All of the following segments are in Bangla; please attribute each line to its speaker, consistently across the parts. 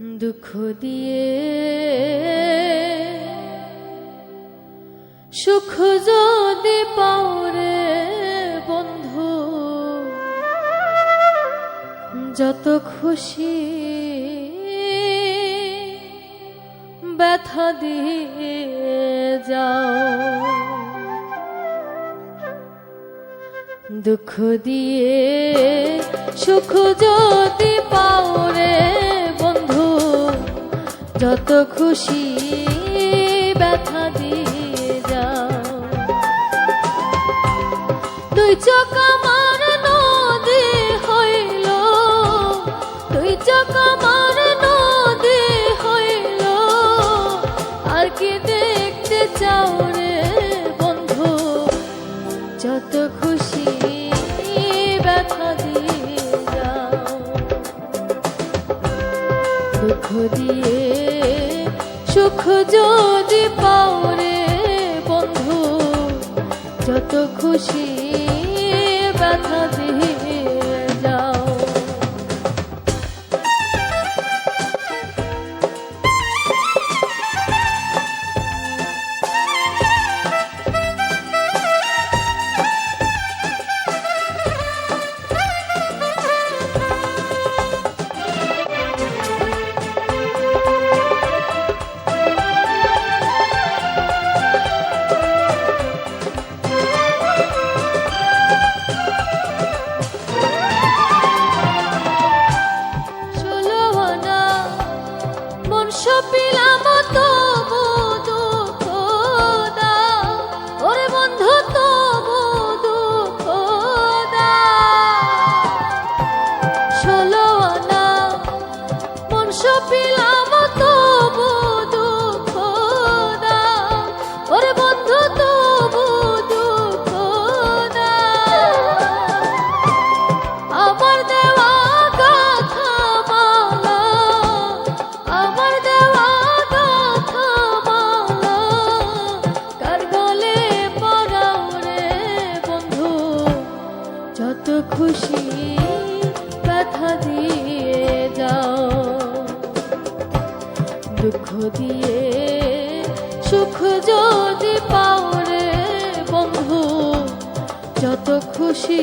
Speaker 1: দুঃখ দিয়ে। সুখ যদি পাওরে বন্ধু, যত খুশি ব্যথা দিয়ে যাও। দুঃখ দিয়ে, সুখ যদি পাওরে যত খুশি ব্যথা দিয়ে যাও। দুই চোখ আমার নদী হইল, দুই চোখ আমার নদী হইল। আর কি দেখতে চাও রে বন্ধু? যত খুশি ব্যথা দিয়ে যাও। দুঃখ দিয়ে সুখ যদি পাও রে বন্ধু যত খুশি ব্যথা দুঃখ দিয়ে সুখ যদি পাও রে বন্ধু যত খুশি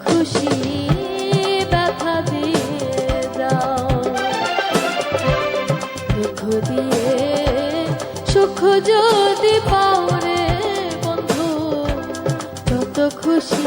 Speaker 1: খুশি ব্যথা দিয়ে দাও দুঃখ দিয়ে সুখ যদি পাও রে বন্ধু যত খুশি